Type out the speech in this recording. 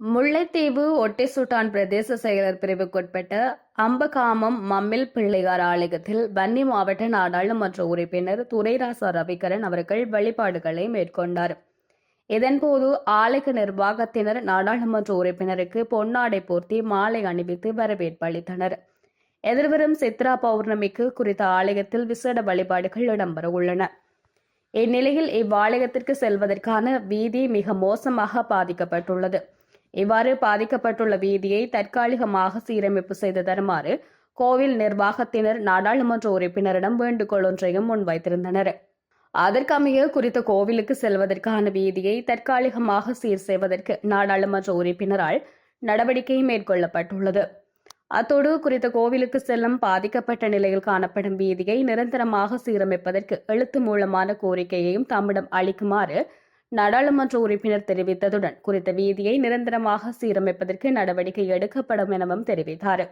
முல்லைத்தீவு ஒட்டிசுட்டான் பிரதேச செயலர் பிரிவுக்குட்பட்ட அம்பகாமம் மம்மில் பிள்ளையார் ஆலயத்தில் வன்னி மாவட்ட நாடாளுமன்ற உறுப்பினர் துரைராசா ரவிகரன் அவர்கள் வழிபாடுகளை மேற்கொண்டார். இதன்போது ஆலய நிர்வாகத்தினர் நாடாளுமன்ற உறுப்பினருக்கு பொன்னாடை போர்த்தி மாலை அணிவித்து வரவேற்பு அளித்தனர். எதிர்வரும் சித்ரா பௌர்ணமிக்கு குறித்த ஆலயத்தில் விசேட வழிபாடுகள் இடம்பெற உள்ளன. இந்நிலையில் இவ்வாலயத்திற்கு செல்வதற்கான வீதி மிக மோசமாக பாதிக்கப்பட்டுள்ளது. இவ்வாறு பாதிக்கப்பட்டுள்ள வீதியை தற்காலிகமாக சீரமைப்பு செய்து தருமாறு கோவில் நிர்வாகத்தினர் நாடாளுமன்ற உறுப்பினரிடம் வேண்டுகோள் ஒன்றையும் முன்வைத்திருந்தனர். அதற்கமைய குறித்த கோவிலுக்கு செல்வதற்கான வீதியை தற்காலிகமாக சீர் செய்வதற்கு நாடாளுமன்ற உறுப்பினரால் நடவடிக்கை மேற்கொள்ளப்பட்டுள்ளது. அத்தோடு குறித்த கோவிலுக்கு செல்லும் பாதிக்கப்பட்ட நிலையில் காணப்படும் வீதியை நிரந்தரமாக சீரமைப்பதற்கு எழுத்து மூலமான கோரிக்கையையும் தம்மிடம் அளிக்குமாறு நாடாளுமன்ற உறுப்பினர் தெரிவித்ததுடன் குறித்த வீதியை நிரந்தரமாக சீரமைப்பதற்கு நடவடிக்கை எடுக்கப்படும் எனவும் தெரிவித்தார்.